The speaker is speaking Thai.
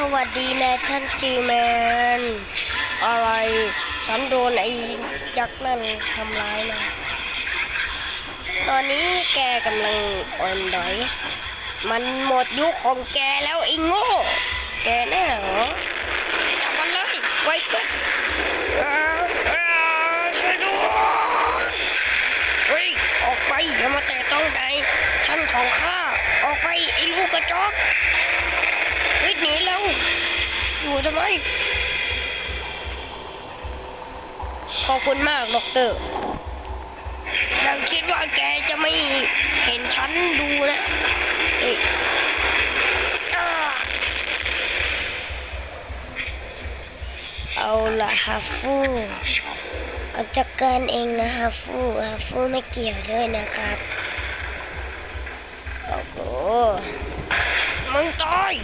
สวัสดีนะท่านจีแมน อะไรฉันโดนไอ้ยักษ์นั่นทำร้ายนะ ตอนนี้แกกำลังอ่อนดอย มันหมดยุคของแกแล้วไอ้โง่ แกแน่เหรอจับมันเลยไว้ก่อนช่วยด้วยเฮ้ย ออกไปอย่ามาแตะต้องใดท่านของข้า ออกไปไอ้ลูกกระจอก ทำไม ขอบคุณมากด็อกเตอร์ยังคิดว่าแกจะไม่เห็นฉันดูนะเอ้ยอ้าเอาละฮัฟฟูเอาจัดการเองนะฮัฟฟูฮัฟฟูไม่เกี่ยวด้วยนะครับโอ้โหมึงตาย